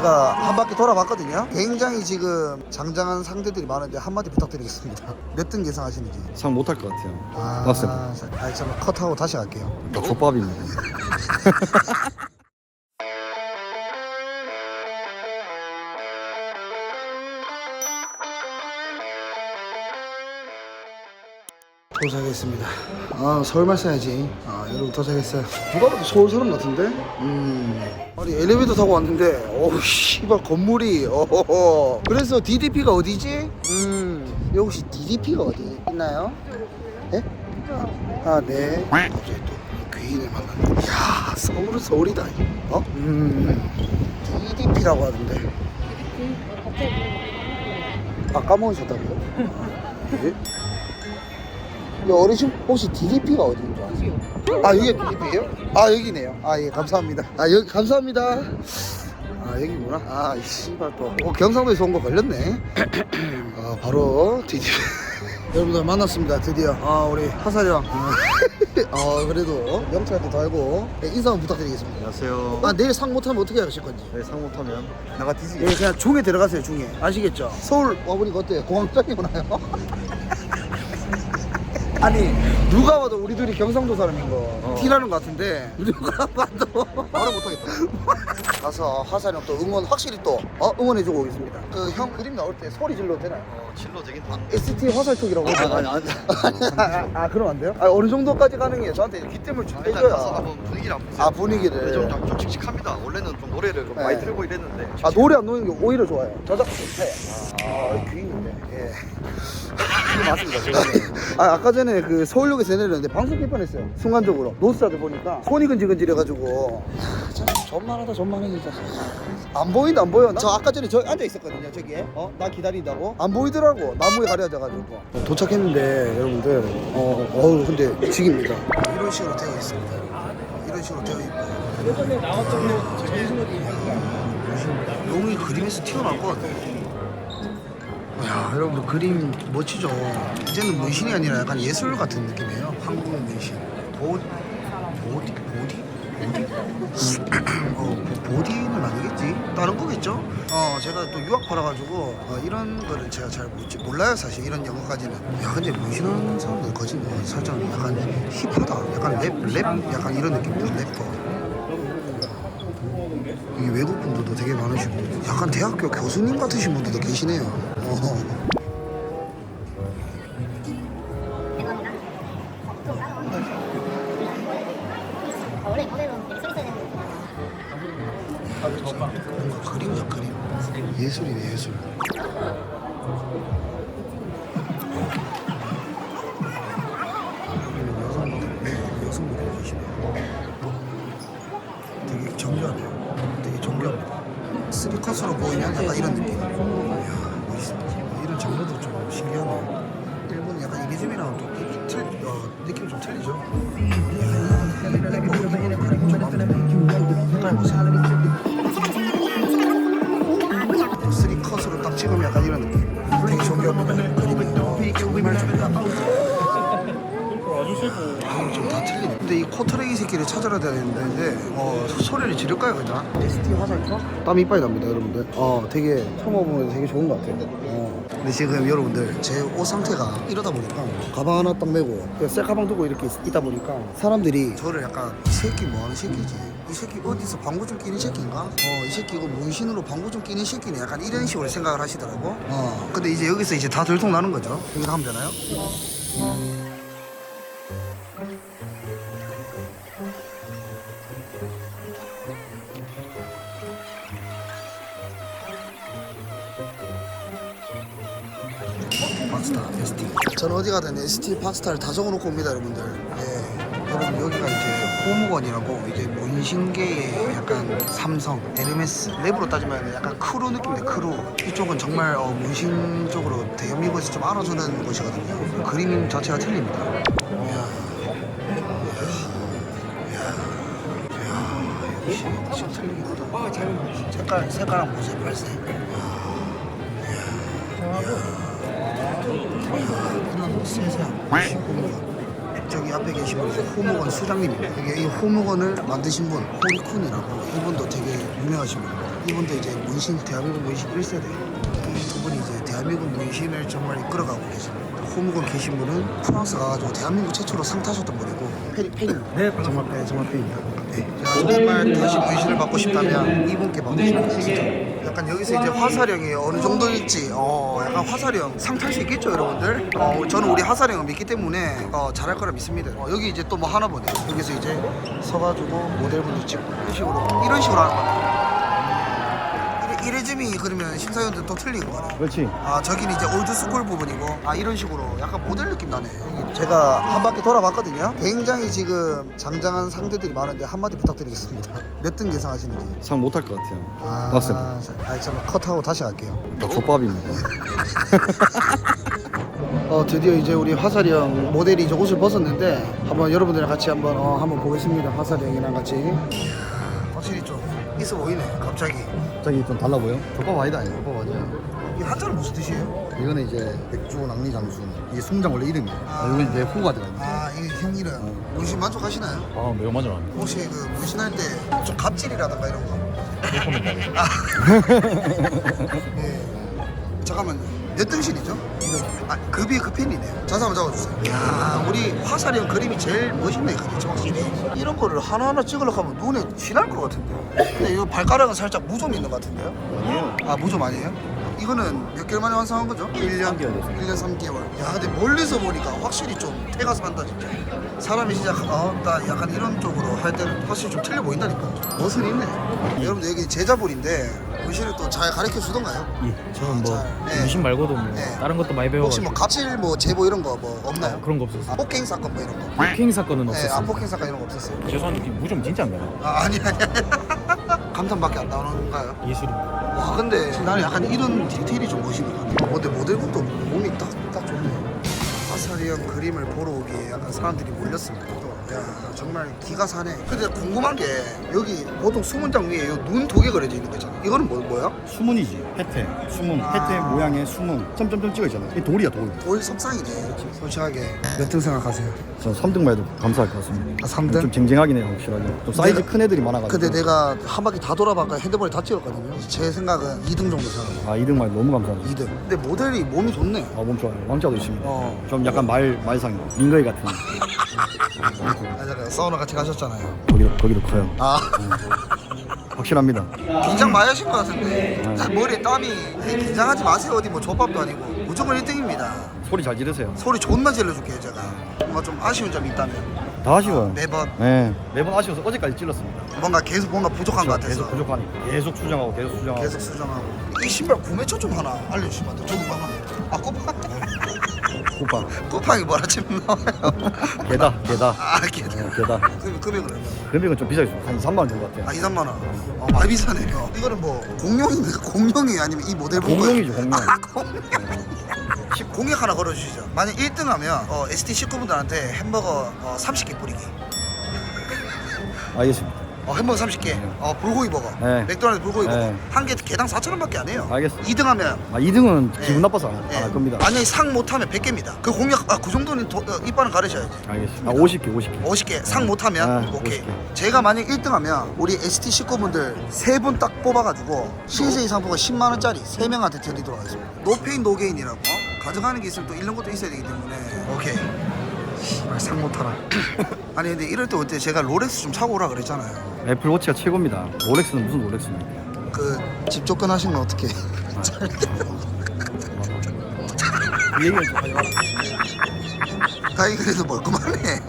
제가 한 바퀴 돌아봤거든요. 굉장히 지금 장장한 상대들이 많은데 한마디 부탁드리겠습니다. 몇 등 예상하시는지. 상 못할 것 같아요. 아, 봤어요. 자, 아, 잠깐 컷하고 다시 갈게요. 나 족밥입니다. 도착했습니다. 아 서울말 써야지. 아 여러분 도착했어요. 누가 봐도 서울 사람 같은데? 음. 아니 엘리베이터 타고 왔는데 어우 씨발 건물이 어허허. 그래서 DDP가 어디지? 음. 여기 혹시 DDP가 어디 있나요? 예? 아 네. 갑자기 또 귀인을 만났네. 이야 서울은 서울이다. 어? 음. DDP라고 하던데. 아 까먹으셨다고요? 예? 이 어르신 혹시 DDP가 어디인 줄 아세요? 아 여기 DDP예요? 아 여기네요. 아 예 감사합니다. 아 여기 감사합니다. 아 여기구나. 아이 씨발 또 어, 경상도에서 온 거 걸렸네. 아 바로 DDP. 여러분들 만났습니다 드디어. 아 우리 하사리 형. 아 그래도 명찰도 달고 네, 인사 한번 부탁드리겠습니다. 안녕하세요. 아 내일 상 못하면 어떻게 하실 건지. 네, 상 못하면 나가 뒤지게. 예, 그냥 중에 들어가세요 중에 아시겠죠? 서울 와보니까 어때요? 공항장이 오나요? 아니 누가 봐도 우리 둘이 경상도 사람인 거 어. 티나는 것 같은데 누가 봐도 말을 못하겠다 가서 하산이 또 응원 확실히 또 어? 응원해주고 오겠습니다 그 형 그림 나올 때 소리 질러도 되나요? 어, 질러 되긴 ST 화살촉이라고 아니, 하잖아요. 아니, 아, 아, 그럼 안 돼요? 아, 어느 정도까지 가능해요? 저한테 기뜸을 좀 일단 가서 해줘야 한번 분위기를 한번 보세요. 아 분위기를 네, 좀, 좀, 좀 칙칙합니다. 원래는 좀 노래를 좀 많이 네. 틀고 이랬는데. 아 노래 안 놓는 게 오히려 좋아요 저작권 좋대 아 귀인인데 예. 이게 맞습니다. 저는. 아 아까 전에 그 서울역에서 내렸는데 방송 킬 뻔했어요 순간적으로 노스라들 보니까 손이 근질근질해가지고 야, 참 존만하다 존만해 진짜 안 보인다 안 보여 저 아까 전에 저 앉아 있었거든요 저기에 어 나 기다린다고 안 보이더라고 나무에 가려져가지고 도착했는데 여러분들 어 어우 근데 지깁니다 이런 식으로 되어 있습니다 이런 식으로 되어 있고 용이 그림에서 튀어나올 것 같아 야 여러분들 그림 멋지죠. 이제는 문신이 아니라 약간 예술 같은 느낌이에요. 한국 문신. 보, 보디? 보디? 보디? 어, 보- 보디는 아니겠지? 다른 거겠죠? 어 제가 또 유학 팔아가지고 어, 이런 거를 제가 잘 못, 몰라요 사실. 이런 영어까지는. 야 근데 문신하는 사람들 거지 뭐. 살짝 약간 힙하다. 약간 랩, 랩? 약간 이런 랩거 이게 외국 분들도 되게 많으시고 약간 대학교 교수님 같으신 분들도 계시네요. 어. 원래 뭔가 그림이야 그림. 예술이네 예술. 되게 정교하네요. 되게 정교합니다. 쓰리 컷으로 보이면 약간 이런 느낌. 이런 장르도 좀 신기하네요. 일본 약간 이미즘이랑 또 이- 틀, 어, 느낌이 좀 틀리죠. 이거 이거 그림 좀 마음에 색깔 보세요. 코트레이 새끼를 찾아야 되는데 어, 소- 소리를 지를까요 그냥? ST 화살표? 땀이 이빨이 납니다 여러분들. 어 되게 처음 와보면 되게 좋은 것 같아요. 어. 근데 지금 여러분들 제 옷 상태가 이러다 보니까 가방 하나 딱 메고 그 셀카방 두고 이렇게 있- 있다 보니까 사람들이 저를 약간 이 새끼 뭐하는 새끼지? 이 새끼 어디서 방구 좀 끼는 새끼인가? 어, 이 새끼 이거 문신으로 방구 좀 끼는 새끼네. 약간 이런 식으로 생각을 하시더라고. 어, 근데 이제 여기서 이제 다 들통 나는 거죠. 여기서 하면 되나요? 팍 저는 어디 가든 ST 팍스타를 다 적어놓고 옵니다, 여러분들. 네. 여러분 여기가 이제 호무건이라고 이제 문신계의 약간 삼성, 에르메스, 랩으로 따지면 약간 크루 느낌인데 크루. 이쪽은 정말 어, 문신 쪽으로 대한민국에서 좀 알아주는 곳이거든요. 그림 자체가 틀립니다. 역시. 색깔 색깔랑 보세요, 발색. 그냥 세세한 호무건. 저기 앞에 계신 분이 호무건 수장님입니다. 이게 이 호무건을 만드신 분 호리쿤이라고 이분도 되게 유명하신 분입니다. 이분도 이제 문신 대한민국 문신 1세대 이 두 분이 이제 대한민국 문신을 정말 이끌어가고 계십니다 호무건 계신 분은 프랑스 가가지고 대한민국 최초로 상 타셨던 분이고 팬이 팬입니다 네 정말 네, 정말 팬입니다 네. 제가 정말 다시 문신을 받고 싶다면 이분께 받고 진짜 약간 여기서 이제 화사령이 어느 정도일지 어 약간 화사령 상탈 수 있겠죠 여러분들? 어 저는 우리 화사령을 믿기 때문에 어 잘할 거라 믿습니다. 어, 여기 이제 또 뭐 하나 보네. 여기서 이제 서가지고 모델분들 찍고 이런 식으로 이런 식으로 하는 이래- 이래쯤이 그러면 심사위원들 또 틀린 거네 그렇지. 아 저기는 이제 올드스쿨 부분이고. 아 이런 식으로 약간 모델 느낌 나네. 제가 한 바퀴 돌아봤거든요. 굉장히 지금 장장한 상대들이 많은데 한마디 부탁드리겠습니다. 몇 등 예상하시는지. 상 못할 것 같아요. 아, 박스. 아 잠깐 컷하고 다시 갈게요. 나 족밥입니다. 어 드디어 이제 우리 화살이 형 모델이 이제 옷을 벗었는데 한번 여러분들이랑 같이 한번 어, 한번 보겠습니다. 화살이 형이랑 같이 있어 보이네 갑자기 갑자기 좀 달라 보여? 족밥 아니다. 이거 족밥 아니야. 이 한자는 무슨 뜻이에요? 이거는 이제 맥주 낭리 장수. 이게 숭장 원래 이름이야. 아, 이건 이제 후가 들어가 있는. 아 이게 형 이름 문신 만족하시나요? 아 매우 맞아 혹시 그 문신할 때 좀 갑질이라든가 이런 거 예. 잠깐만요. 몇 등신이죠? 아, 급이 급편이네요. 자세 한번 잡아주세요. 야 우리 화살이 형 그림이 제일 멋있네, 그렇죠, 확실히. 이런 거를 하나하나 찍으려고 하면 눈에 진할 것 같은데. 근데 이 발가락은 살짝 무좀 있는 것 같은데요? 아니에요. 아, 무좀 아니에요? 이거는 몇 개월 만에 완성한 거죠? 1년? 3개월 됐습니다. 1년 3개월. 야, 근데 멀리서 보니까 확실히 좀 태가 산다, 진짜. 사람이 진짜, 어, 나 약간 이런 쪽으로 할 때는 확실히 좀 틀려 보인다니까. 멋은 있네. 여러분, 여기 제자분인데, 의실을 또 잘 가르쳐 주던가요? 예, 저는 뭐 네. 유신 말고도 뭐 네. 다른 것도 많이 혹시 배워가지고 뭐 갑질, 뭐 제보 이런 거 뭐 없나요? 아, 그런 거 없었어요 아, 폭행 사건 뭐 이런 거. 폭행 사건은 네, 아, 없었어요 폭행 사건 이런 거 없었어요. 죄송한데 무좀 진짜 안 가요 아, 아니, 아니. 감탄밖에 안 나오는 건가요? 예술입니다 와 근데 나는 약간 이런 디테일이 좀 멋있는 것 같아. 어, 근데 모델분도 몸이 딱, 딱 좋네. 아사리 형 그림을 보러 오기에 약간 사람들이 몰렸습니다. 또. 야 정말 기가 사네. 근데 궁금한 게 여기 보통 수문장 위에 눈두 개 그려져 있는 거 있잖아. 이거는 뭐, 뭐야? 수문이지. 혜태. 수문. 아. 혜태 모양의 수문. 점점점 찍어 있잖아. 이 돌이야 돌. 돌 석상이네. 솔직하게 몇 등 생각하세요? 전 3등만 해도 감사할 것 같습니다. 아, 3등? 좀 쟁쟁하긴 해요 확실하게. 좀 사이즈 내가- 큰 애들이 많아가지고. 근데 내가 한 바퀴 다 돌아봤까 핸드폰에 다 찍었거든요. 제 생각은 2등 정도 생각해요. 아 2등만 해도 너무 감사합니다. 2등. 근데 모델이 몸이 좋네. 아몸 좋아요. 왕자도 있습니다. 어. 좀 약간 말 말상 민거이 같은. 아, 잠깐 사우나 같이 가셨잖아요. 거기도 거기도 커요. 아. 확실합니다. 긴장 많이 하신 것 같은데 다 머리에 땀이 긴장하지 마세요 어디 뭐 족밥도 아니고 무조건 1등입니다 소리 잘 지르세요. 소리 존나 질러줄게요 제가 뭔가 좀 아쉬운 점이 있다면 다 아쉬워요. 매번 네 매번 아쉬워서 어제까지 찔렀습니다. 뭔가 계속 뭔가 부족한 것 같아서 계속 부족하니까 계속 수정하고 계속 수정하고. 계속 수정하고 이 신발 구매처 좀 하나 알려주시면 안 돼요? 저도 하나 아 쿠팡? 쿠팡. 쿠팡이 뭐라 치면 나와요 개다 개다. 아 이게 네, 개다. 금액은 얼마? 금액은 좀 비싸죠. 한 3만 원 정도 같아요. 아 2, 3만 원 어, 많이 비싸네 요 이거는 뭐 공룡인가 공룡이 아니면 이 모델 본 공룡이죠? 공룡. 아 공룡 공약 하나 걸어주시죠 만약 1등 하면 어, ST 식구분들한테 햄버거 어, 30개 뿌리기 알겠습니다. 어, 햄버거 30개 어, 불고기 버거 네. 맥도날드 불고기 네. 버거 한 개 개당 4천원밖에 안 해요 알겠습니다. 2등 하면 아 2등은 네. 기분 나빠서 안, 안 네. 할 겁니다. 만약에 상 못하면 100개입니다 그 공약 아, 그 정도는 도, 어, 이빨은 가르셔야지 알겠습니다. 아 50개 50개. 50개 상 못하면 네, 오케이 50개. 제가 만약 1등 하면 우리 ST 식구분들 세 분 딱 뽑아가지고 CJ 상품권 10만 원짜리 세 명한테 드리도록 하겠습니다 노페인 노게인이라고 어? 가져가는 게 있으면 또 잃는 것도 있어야 되기 때문에 오케이 상 못하라. 아니 근데 이럴 때 어때? 제가 롤렉스 좀 사고 오라 그랬잖아요. 애플워치가 최고입니다. 롤렉스는 무슨 롤렉스입니까? 그집 쫓겨나신 건 어떻게? 이 얘기는 좀 하지 마라. 다행히 그래도 멀끔하네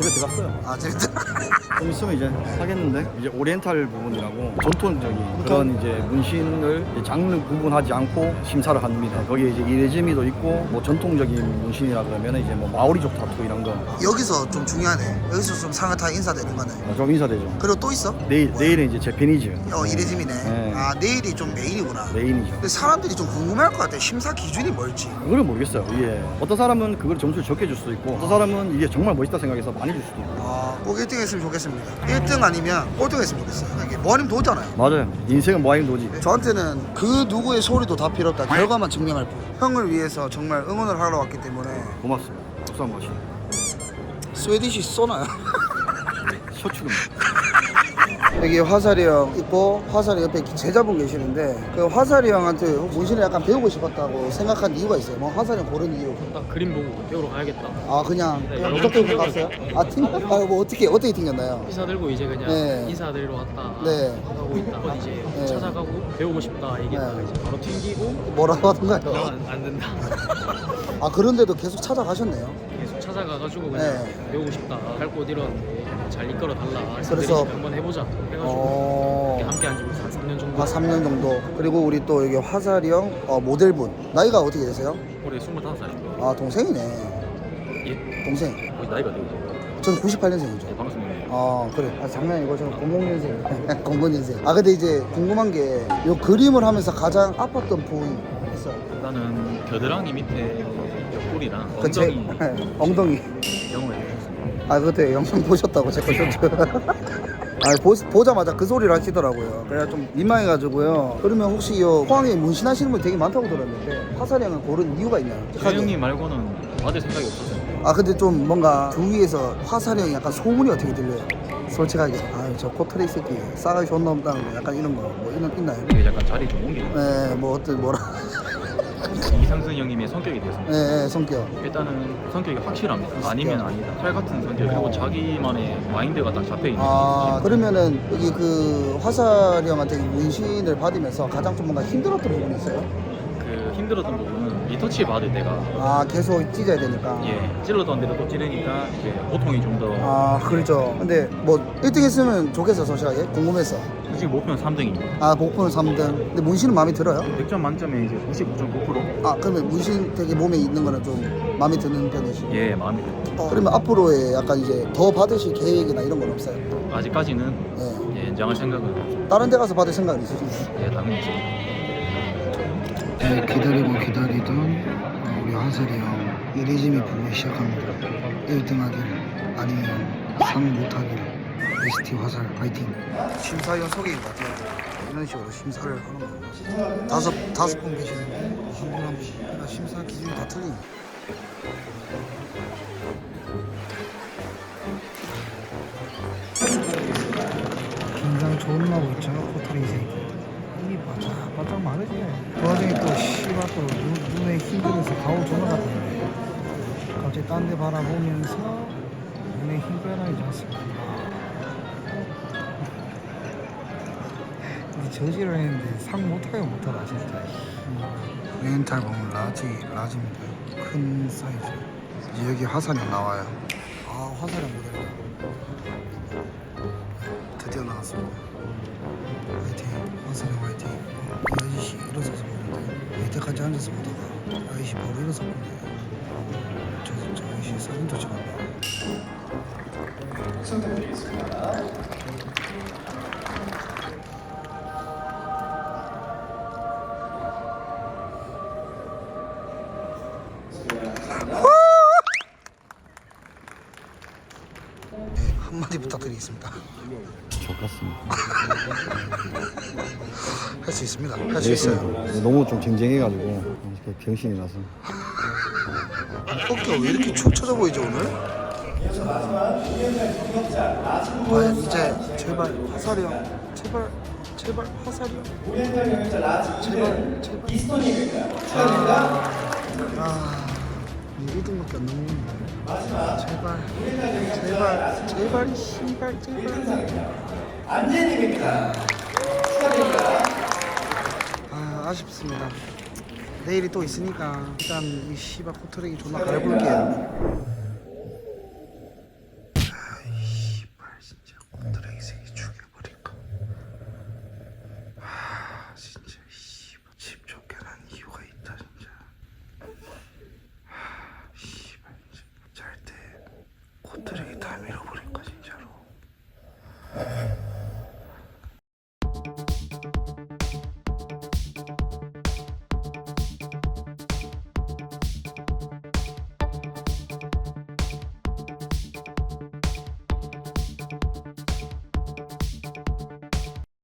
집에 들어갔어요. 아 재밌다 좀 있으면 이제 사겠는데 이제 오리엔탈 부분이라고 전통적인 그런 이제 문신을 이제 장르 구분하지 않고 심사를 합니다. 거기에 이제 이레즈미도 있고 뭐 전통적인 문신이라 그러면 이제 뭐 마오리족 타투 이런 거. 여기서 좀 중요하네 여기서 좀 상을 타 인사되는 거네 어, 좀 인사되죠. 그리고 또 있어? 내일 뭐야? 내일은 이제 제페니즈. 어 이레짐이네 네. 아 내일이 좀 메인이구나 메인이죠. 근데 사람들이 좀 궁금해할 것 같아. 심사 기준이 뭘지. 그거는 모르겠어요. 이게 어떤 사람은 그걸 점수를 적게 줄 수도 있고 어떤 사람은 이게 정말 멋있다 생각해서 많이 줄 수도 있고. 아, 꼭 1등 했으면 좋겠습니다. 1등 아니면 꼴등 했으면 좋겠어요. 이게 뭐 아니면 도잖아요. 맞아요. 인생은 뭐 아닌 도지. 저한테는 그 누구의 소리도 다 필요 없다. 결과만 증명할 뿐. 형을 위해서 정말 응원을 하러 왔기 때문에 고맙습니다. 박수 한번 마시. 스웨디시 쏘나요? 쇼츠금. 여기 화살이 형 있고 화살이 옆에 제자분 계시는데 그 화살이 형한테 문신을 약간 배우고 싶었다고 생각한 이유가 있어요. 뭐 화살이 형 고른 이유. 딱 그림 보고 배우러 가야겠다. 아 그냥 네, 그냥 무조건 튕겨서. 갔어요? 아 튕? 아뭐 어떻게 어떻게 튕겼나요? 인사 들고 이제 그냥 네. 인사드리러 왔다 네. 하고 있다가 이제 네. 찾아가고 배우고 싶다 얘기했다가 네. 이제 바로 튕기고 뭐라고 하던가요? 안, 안 된다. 아 그런데도 계속 찾아가셨네요. 찾아가가지고 그냥 네. 배우고 싶다. 갈곳 잃었는데 잘 이끌어 달라. 그래서- 한번 해보자. 해가지고 어. 함께 한 지고 한 3년 정도. 아 3년 정도. 그리고 우리 또 여기 화살이 형 어, 모델분 나이가 어떻게 되세요? 올해 25살입니다. 아 동생이네. 예. 동생. 거의 나이가 되죠. 저는 98년생이죠. 방송에 아 그래 아 장난이고 저는 00년생 00년생 아 근데 이제 궁금한 게요 그림을 하면서 가장 아팠던 부위 있어요 일단은 겨드랑이 밑에 옆구리랑 그 제, 엉덩이 엉덩이 경험해 주셨습니다. 아 그때 영상 보셨다고 제거 쇼트 아 보, 보자마자 그 소리를 하시더라고요 그래서 좀 민망해가지고요 그러면 혹시 이 포항에 문신하시는 분 되게 많다고 들었는데 화살형을 고른 이유가 있나요? 태영님 말고는 받을 생각이 없었어요. 아 근데 좀 뭔가 주위에서 화살형이 약간 소문이 어떻게 들려요? 솔직하게 아저 코트레이 새끼 싸가지 존나 없다는 거 약간 이런 거뭐 이런 있나요? 이게 약간 자리 좀 옮기는 네, 뭐 어떤 뭐라. 이상승 형님의 성격에 대해서는 네, 네, 성격. 일단은 성격이 확실합니다. 아니면 아니다. 칼 같은 성격 그리고 자기만의 마인드가 딱 잡혀 있는. 아 그러면은 여기 그 화살이 형한테 문신을 받으면서 가장 좀 뭔가 힘들었던 부분이 있어요? 그 힘들었던 부분은 리터치 받을 때가 아 계속 찢어야 되니까. 예 찔러던 데로 또 찌르니까 이제 고통이 좀 더. 아 그렇죠. 근데 뭐 1등 했으면 좋겠어 솔직하게 궁금해서. 지금 목표는 3등입니다. 아 목표는 3등. 근데 문신은 마음에 들어요? 100점 만점에 이제 99.9%. 아 그러면 문신 되게 몸에 있는 거는 좀 마음에 드는 편이시고. 예 마음에 들어요. 어, 그러면 앞으로의 약간 이제 더 받으실 계획이나 이런 건 없어요? 아직까지는 네. 예, 연장할 생각은 없죠. 다른 데 가서 받을 생각은 있으신가요? 예 당연히 있습니다. 네, 기다리고 기다리던 우리 한설이 형 이리짐이 보기 시작합니다 1등 하길 아니면 상 못하길 ST 화살 파이팅. 심사위원 소개인 것 같아요. 이런 식으로 심사를 하는 거예요. 다섯, 다섯 분 계시는데 한분한 분씩 그러니까 심사 기준이 다 틀립니다 긴장 존나 하고 있죠 코트레이 새끼 입이 바짝 바짝 마르지 그 와중에 또 씨발 또 눈, 눈에 힘들어서 가오 전화 같은데 갑자기 딴 데 바라보면서 눈에 힘 빼놔야지 않습니까 이 저지를 했는데 상 못하게 못하다 진짜 렌탈 보면 라지 라지입니다. 큰 사이즈. 이제 여기 화살이 나와요. 아 화살이 모델이다 드디어 나왔습니다. 화이팅 화살이 화이팅. 이 아저씨 일어서서 보는데 이때까지 앉아서 보다가 이 아저씨 바로 일어서 보네 저, 저 아저씨 사진도 찍었나 네, 한마디 부탁드리겠습니다. 좋겠습니다. 할 수 있습니다. 할 수 있어요. 너무 좀 쟁쟁해가지고 병신이 나서. 어깨가 왜 이렇게 축 처져 보이죠 오늘? 과연 이제 제발 화살이 형 제발 제발 화살이 형 제발 제발. 아, 아 1등밖에 안 남았는데. 제발 제발 제발 씨발 제발. 아 아쉽습니다. 내일이 또 있으니까 일단 이 씨발 코트랙이 존나 갈아볼게요